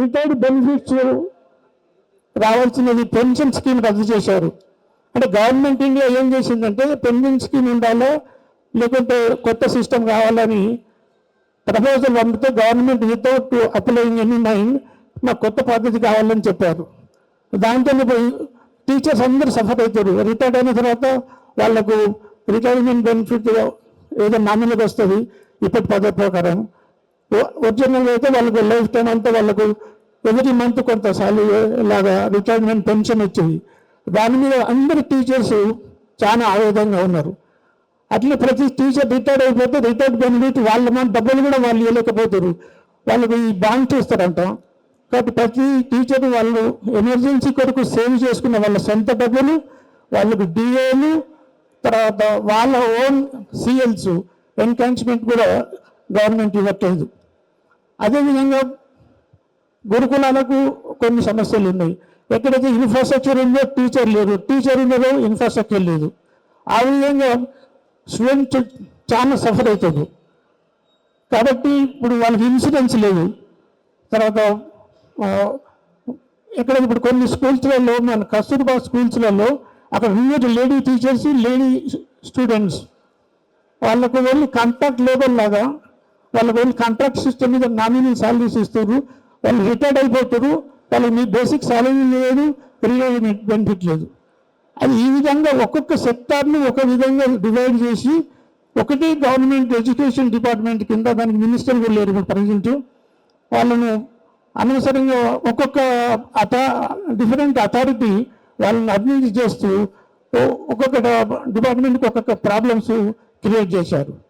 Retired benefits రావాల్సినది pension scheme రద్దు చేశారు. అంటే గవర్నమెంట్ ఇండియా ఏం చేసిందంటే పెన్షన్ స్కీమ్ ఉండాలో లేకుంటే కొత్త సిస్టమ్ కావాలని ప్రపోజల్ పంపితే government without applying any mind నాకు కొత్త పద్ధతి కావాలని చెప్పారు. దాంతో ఇప్పుడు టీచర్స్ అందరూ సఫర్ అవుతారు. రిటైర్డ్ అయిన తర్వాత వాళ్ళకు రిటైర్మెంట్ బెనిఫిట్ ఏదో నామినీకి వస్తుంది. ఇప్పటి పద్ధతి ప్రకారం ఒరిజినల్ అయితే వాళ్ళకు లైఫ్ టైం అంతా వాళ్ళకు ఎవ్రీ మంత్ కొంత సాలరీ లాగా రిటైర్మెంట్ పెన్షన్ వచ్చేది. దాని మీద అందరు టీచర్స్ చాలా ఆవేదంగా ఉన్నారు. అట్లా ప్రతి టీచర్ రిటైర్డ్ అయిపోతే రిటైర్డ్ బెనిఫిట్ వాళ్ళ మన డబ్బులు కూడా వాళ్ళు ఇవ్వలేకపోతారు వాళ్ళకి ఈ బాండ్ చేస్తారంట కాబట్టి ప్రతి టీచర్ వాళ్ళు ఎమర్జెన్సీ కొరకు సేవ్ చేసుకున్న వాళ్ళ సొంత డబ్బులు వాళ్ళకు డిఏలు తర్వాత వాళ్ళ ఓన్ సిఎల్స్ ఎన్కాన్స్మెంట్ కూడా గవర్నమెంట్ ఇవ్వట్లేదు. అదేవిధంగా గురుకులాలకు కొన్ని సమస్యలు ఉన్నాయి. ఎక్కడైతే ఇన్ఫ్రాస్ట్రక్చర్ ఉందో టీచర్ లేదు. టీచర్ ఉన్నదో ఇన్ఫ్రాస్ట్రక్చర్ లేదు. ఆ విధంగా స్టూడెంట్ చాలా సఫర్ అవుతుంది. కాబట్టి ఇప్పుడు వాళ్ళకి ఇన్సూరెన్స్ లేదు. తర్వాత ఎక్కడ ఇప్పుడు కొన్ని స్కూల్స్లలో మన కస్తూర్బా స్కూల్స్లలో అక్కడ ఉన్నది లేడీ టీచర్స్ లేడీ స్టూడెంట్స్ వాళ్ళకు వెళ్ళి కాంట్రాక్ట్ లేబర్ లాగా వాళ్ళు వెళ్ళి కాంట్రాక్ట్ సిస్టమ్ మీద నామినల్ సాలరీస్ ఇస్తారు. వాళ్ళు రిటైర్డ్ అయిపోతారు. వాళ్ళకి మీ బేసిక్ సాలరీ లేదు. రిటైర్మెంట్ బెనిఫిట్ లేదు. అది ఈ విధంగా ఒక్కొక్క సెక్టార్ని ఒక విధంగా డివైడ్ చేసి ఒకటి గవర్నమెంట్ ఎడ్యుకేషన్ డిపార్ట్మెంట్ కింద దానికి మినిస్టర్ కూడా లేరు ప్రజెంట్ వాళ్ళను అనవసరంగా ఒక్కొక్క అథా డిఫరెంట్ అథారిటీ వాళ్ళని అభివృద్ధి చేస్తూ ఒక్కొక్క డిపార్ట్మెంట్కి ఒక్కొక్క ప్రాబ్లమ్స్ క్రియేట్ చేశారు.